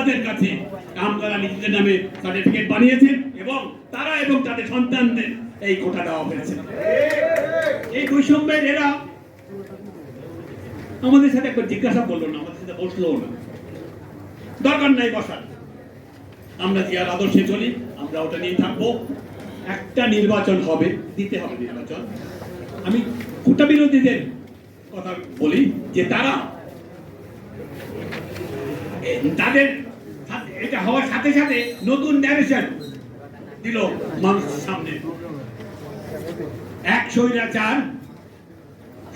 যোদ্ধাদের কাছে কামগারা নিজেদের নামে সার্টিফিকেট বানিয়েছেন এবং তারা এবং তাদের সন্তানদের এই কোটা দেওয়া হয়েছে। এই বৈষম্যের এরা আমাদের সাথে একবার জিজ্ঞাসা করল না, আমাদের সাথে বসল না। দরকার নাই বসার। আমরা জিয়ার আদর্শে চলি, আমরা ওটা নিয়ে থাকব। একটা নির্বাচন হবে, দিতে হবে নির্বাচন। আমি কোটা বিরোধীদের কথা বলি যে তারা তাদের এটা হওয়ার সাথে সাথে নতুন ন্যারেশন দিল মানুষের সামনে। এক স্বৈরাচার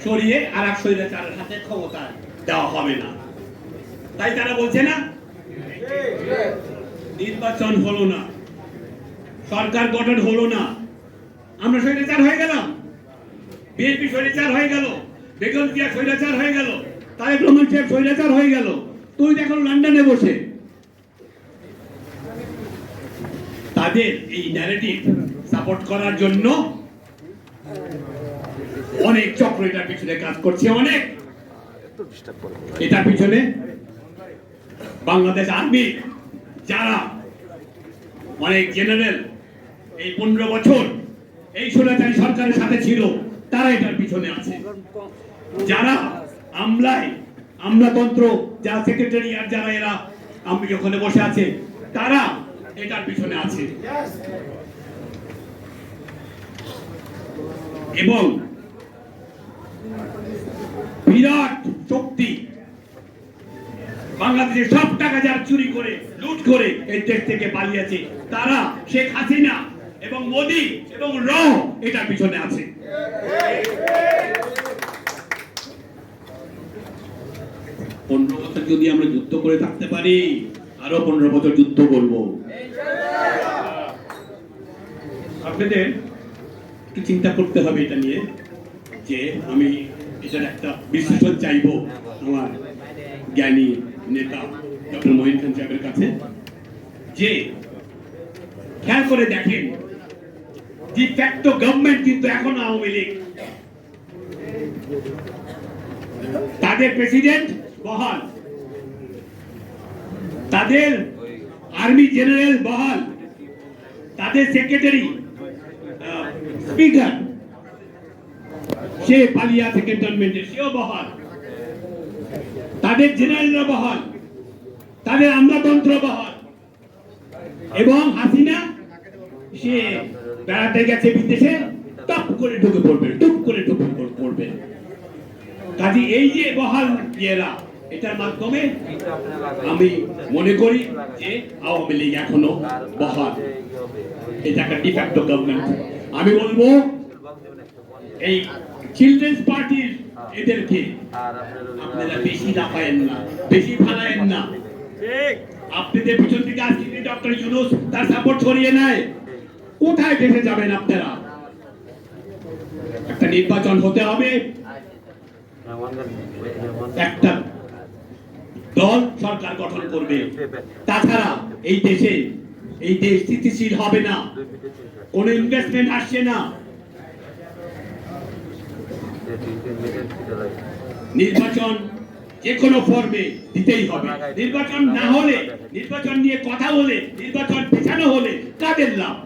সরিয়ে আর এক স্বৈরাচারের হাতে ক্ষমতা দেওয়া হবে না। তাই তারা বলছে না, নির্বাচন হলো না, সরকার গঠন হলো না। আমরা স্বৈরাচার হয়ে গেলাম, বিএনপি স্বৈরাচার হয়ে গেল, বেগম জিয়া স্বৈরাচার হয়ে গেল, তারেক রহমান সাহেব স্বৈরাচার হয়ে গেল। তুই দেখো লন্ডনে বসে তাদের এই ন্যারেটিভ সাপোর্ট করার জন্য অনেক চক্র এটার পিছনে কাজ করছে, অনেক। এটার পিছনে বাংলাদেশ আর্মি, যারা অনেক জেনারেল এই পনেরো বছর এই সোনাচারী সরকারের সাথে ছিল, তারা এটার পিছনে আছে। যারা আমলায়, আমলাতন্ত্র, যারা সেক্রেটারি আর যারা এরা আমি ওখানে বসে আছে, তারা এটার পিছনে আছে। এবং বিরাট শক্তি বাংলাদেশের সব টাকা যারা চুরি করে, লুট করে এই দেশ থেকে পালিয়েছে। তারা শেখ হাসিনা এবং মোদি এবং র এটার পিছনে আছে। পনেরো বছর যদি আমরা যুদ্ধ করে থাকতে পারি, আরও পনেরো বছর যুদ্ধ করব। আপনাদের একটু চিন্তা করতে হবে এটা নিয়ে যে আমি এটার একটা বিশ্লেষণ চাইব আমার জ্ঞানী নেতা ডক্টর মহিন খান সাহেবের কাছে, যে খেয়াল করে দেখেন যে ফ্যাক্টো গভর্নমেন্ট কিন্তু এখনও আওয়ামী লীগ। তাদের প্রেসিডেন্ট বহাল। তাদের আর্মি জেনারেল বহাল। তাদের সেক্রেটারি স্পিকার সে পালিয়া থেকে ক্যান্টনমেন্টে সেও বহাল। তাদের জেনারেলরা বহাল, তাদের আমলাতন্ত্র বহাল। এবং হাসিনা, সে বেড়াতে গেছে বিদেশে, টপ করে ঢুকে পড়বে, টুপ করে ঢুকে পড়বে। কাজে এই যে বহাল ইয়েরা, এটার মাধ্যমে আমি মনে করি যে আওয়ামী লীগ এখনও বহাল। এটা একটা ডিফ্যাক্টো গভর্নমেন্ট আমি বলব এই চিলড্রেন্স পার্টির এদেরকে আপনারা বেশি লাফায়েন না বেশি ফালায়েন না। আপনাদের পিছন থেকে আজকে ডক্টর ইউনুস তার সাপোর্ট ছড়িয়ে নেয়। কোথায় ফেসে যাবেন আপনারা? একটা নির্বাচন হতে হবে। একটা দল সরকার গঠন করবে। তাছাড়া এই দেশে এই দেশ স্থিতিশীল হবে না। কোনো ইনভেস্টমেন্ট আসছে না। নির্বাচন যে কোনো ফর্মে দিতেই হবে। নির্বাচন না হলে, নির্বাচন নিয়ে কথা বলে, নির্বাচন পেছানো হলে কাদের লাভ?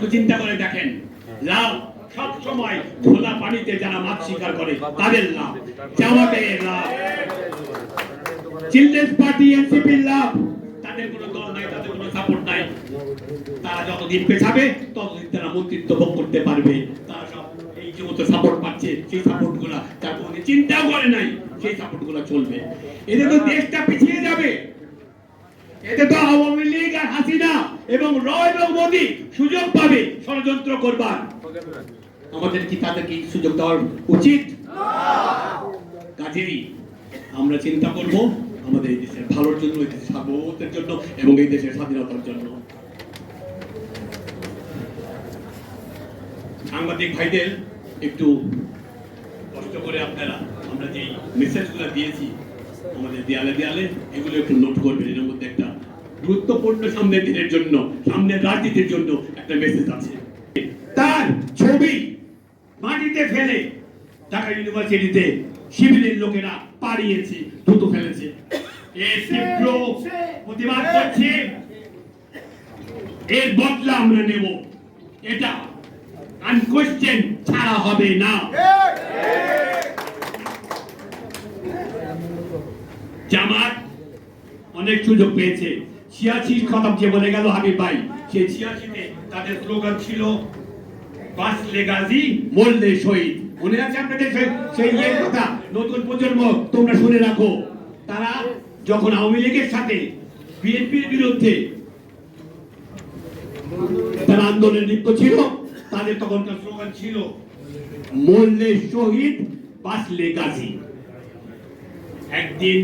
তো চিন্তা করে দেখেন। লাভ সব সময় খোলা পানিতে যারা মাছ শিকার করে, তাদের লাভ। জামাতের লাভ। চিলড্রেন্স পার্টি এনসিপির লাভ। তাদের কোনো নাই তাদের কোনো সাপোর্ট নাই। তারা যতদিন পেছাবে, ততদিন তারা মন্ত্রিত্ব ভোগ করতে পারবে। তারা সব এই যে মতো সাপোর্ট পাচ্ছে, সেই সাপোর্টগুলা তার কোনো চিন্তাও করে নাই, সেই সাপোর্টগুলা চলবে। এতে তো দেশটা পিছিয়ে যাবে। এতে তো আওয়ামী লীগ আর হাসিনা এবং র এবং মোদী সুযোগ পাবে ষড়যন্ত্র করবার। আমাদের কি তাদের কি সুযোগ দেওয়ার উচিত? কাজেই আমরা চিন্তা করব। আমাদের এই দেশের ভালোর জন্য, এই দেশের সার্বভৌমত্বের জন্য এবং এই দেশের স্বাধীনতার জন্য। সাংবাদিক ভাইদের একটু কষ্ট করে আপনারা, আমরা যে মেসেজগুলো দিয়েছি, আমাদের দেয়ালে দেয়ালে, এগুলো একটু নোট করবেন। এর মধ্যে একটা গুরুত্বপূর্ণ সামনের দিনের জন্য, সামনের রাজনীতির জন্য একটা মেসেজ আছে। তার ছবি মাটিতে ফেলে ঢাকা ইউনিভার্সিটিতে শিবিরের লোকেরা পাড়িয়েছে থুতু ফেলেছে। এর বদলা আমরা নেব। এটা আনকোয়েশ্চেন ছাড়া হবে না। জামাত অনেক সুযোগ পেয়েছে। ছিয়াশির খতম যে বলে গেল হাবিব ভাই, সেই ছিয়াশিতে তাদের স্লোগান ছিল বাঁচলে গাজী মরলে শহীদ। মনে আছে আপনাদের সেই- কথা? নতুন প্রজন্ম, তোমরা শুনে রাখো। তারা যখন আওয়ামী লীগের সাথে বিএনপির বিরুদ্ধে তারা আন্দোলনে লিপ্ত ছিল, তাদের তখনকার স্লোগান ছিল, মরলে শহীদ, বাঁচলে গাজী একদিন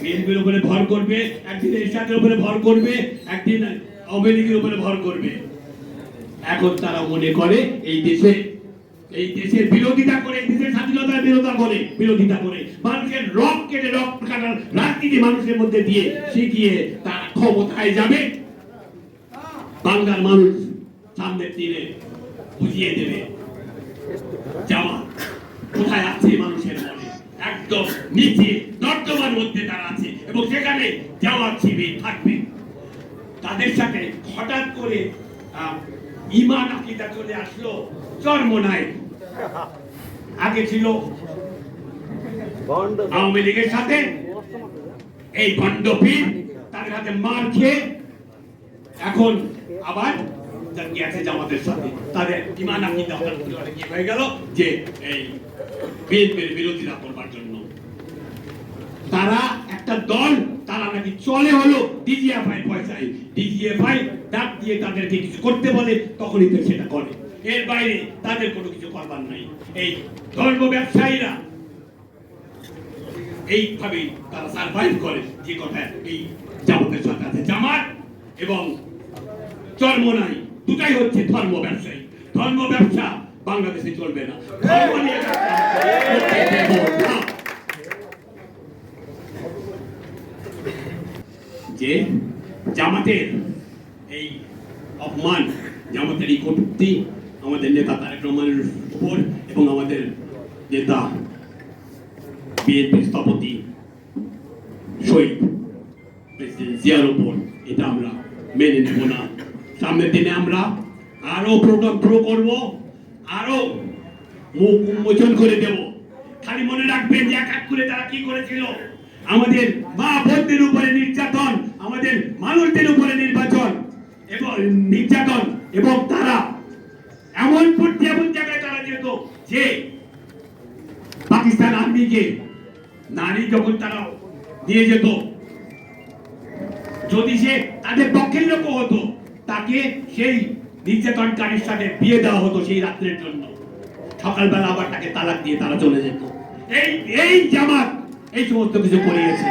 বিএনপির উপরে ভর করবে, একদিন এরশাদের উপরে ভর করবে, একদিন আওয়ামী লীগের উপরে ভর করবে। এখন তারা মনে করে, এই দেশে, এই দেশের বিরোধিতা করে, এই দেশের স্বাধীনতার বিরোধিতা করে বিরোধিতা করে। মানুষের রক কেটে রক কাটার রাজনীতি মানুষের মধ্যে দিয়ে শিখিয়ে তারা ক্ষমতায় যাবে। বাংলার মানুষ সামনের দিনে বুঝিয়ে দেবে, জামা কোথায় আছে মানুষের মনে? একদম নিচে মধ্যে তারা আছে এবং সেখানে শিবির থাকবে। তাদের সাথে হঠাৎ করে ইমান আকিদা চলে আসলো, চর্মনায়। আগে ছিল আওয়ামী লীগের সাথে এই ভণ্ডপীর তাদের হাতে মার খেয়ে এখন আবার আছে জামাতের সাথে। তাদের ইমান কি হয়ে গেল যে এই বিএনপির করবার জন্য। তারা একটা দল, তারা নাকি চলে হলো ডিজিএফআই পয়সায়। ডিজিএফআই ডাক দিয়ে তাদেরকে কিছু করতে বলে, তখনই তো সেটা করে। এর বাইরে তাদের কোনো কিছু করবার নাই। এই ধর্ম ব্যবসায়ীরা এইভাবেই তারা সার্ভাইভ করে যে কথা এই জামাতের সাথে আছে জামাত এবং চর্মনাই দুটাই হচ্ছে ধর্ম ব্যবসায়ী। ধর্ম ব্যবসা বাংলাদেশে চলবে না। ধর্ম নিয়ে। যে জামাতের এই অপমান, জামাতের এই কটূক্তি আমাদের নেতা তারেক রহমানের উপর এবং আমাদের নেতা বিএনপির স্থপতি শহীদ প্রেসিডেন্ট জিয়ার উপর। এটা আমরা মেনে নেব না। সামনের দিনে আমরা আরও প্রোগ্রাম প্রো করব, আরও মুখ উন্মোচন করে দেব। খালি মনে রাখবেন যে এক এক করে তারা কি করেছিল? আমাদের মা বোনদের উপরে নির্যাতন, আমাদের মানুষদের উপরে নির্বাচন এবং নির্যাতন এবং তারা এমন পর্যায়ে এমন জায়গায় তারা যেত যে পাকিস্তান আর্মিকে নারী যখন তারা দিয়ে যেত, যদি সে তাদের পক্ষের লোক হতো, তাকে সেই নির্যাতনকারীর সাথে বিয়ে দেওয়া হতো সেই রাত্রের জন্য। সকালবেলা আবার তাকে তালাক দিয়ে তারা চলে যেত। এই এই জামাত এই সমস্ত কিছু করিয়েছে।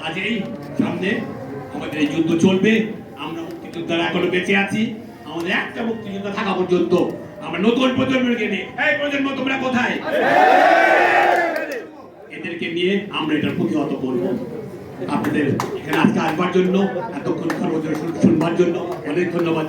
কাজেই সামনে আমাদের এই যুদ্ধ চলবে। আমরা মুক্তিযোদ্ধারা এখনও বেঁচে আছি। আমাদের একটা মুক্তিযোদ্ধা থাকা পর্যন্ত আমরা নতুন প্রজন্মকে নিয়ে। এই প্রজন্ম তোমরা কোথায়? এদেরকে নিয়ে আমরা এটা প্রতিহত করব। আপনাদের এখানে আজকে আসবার জন্য এতক্ষণ শুনবার জন্য অনেক ধন্যবাদ